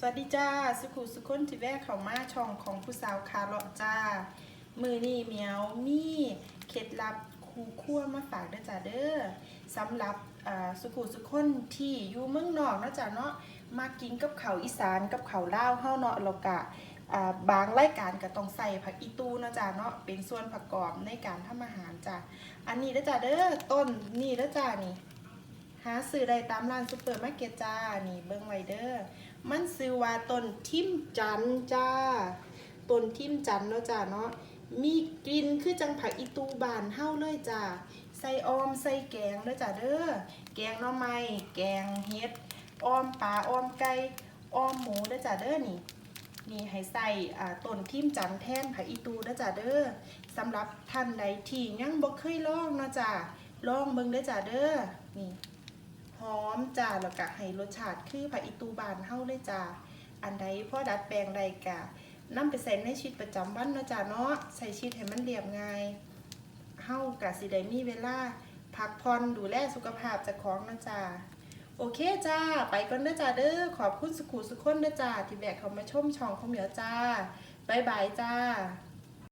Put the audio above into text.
สวัสดีจ้าสุขุสุคนที่แวะเข้ามาช่องของผู้สาวคาร์ลจ้า มือนี่เหมียวมีเคล็ดลับคูคั่วมาฝากเด้อจ้าเด้อสำหรับสุขุสุคนที่อยู่เมืองนอกนะจ้าเนาะมากินกับเขาอีสานกับเขาวลาวเฮาเนาะแล้วก็อ่าบางรายการก็ต้องใส่ผักอีตูนะจ้าเนาะเป็นส่วนประกอบในการทำอาหารจ้าอันนี้เด้อจ้าเด้อต้นนี่เด้อจ้านี่ หาซื้อได้ตามร้านซูเปอร์มาร์เก็ตจ้า นี่เบิ้งไวเดอร์ มันซื้อว่าต้นทิมจันจ้า ต้นทิมจันเนาะจ้าเนาะ มีกลิ่นคือจังผักอีตูบานเฮาเลยจ้า ใส่ออมใส่แกงเด้อจ้าเด้อ แกงหน่อไม้ แกงเห็ดออมปลาออมไก่ออมหมูเด้อจ้าเด้อนี่นี่ให้ใส่ต้นทิมจันแทนผักอีตูเด้อจ้าเด้อสำหรับท่านใดที่ยังบ่เคยลองเนาะจ้าลองเบิ่งเด้อจ้าเด้อนี่ หอมจ้าแล้วก็ให้รสชาติคือผักอีตูบานเฮาเลยจ้าอันใดพ่อดัดแปลงใดกะนำไปใส่ในชีวิตประจำวันเนาะจ้าเนาะใส่ชีวิตให้มันเรียบง่ายเฮากะสิได้มีเวลาพักผ่อนดูแลสุขภาพเจ้าของนะจ้าโอเคจ้า ไปก่อนเด้อจ้าเด้อขอบคุณสุขุสุขคนเด้อจ้าที่แบกเขามาชมช่องของเหมียวจ้าบายบายจ้า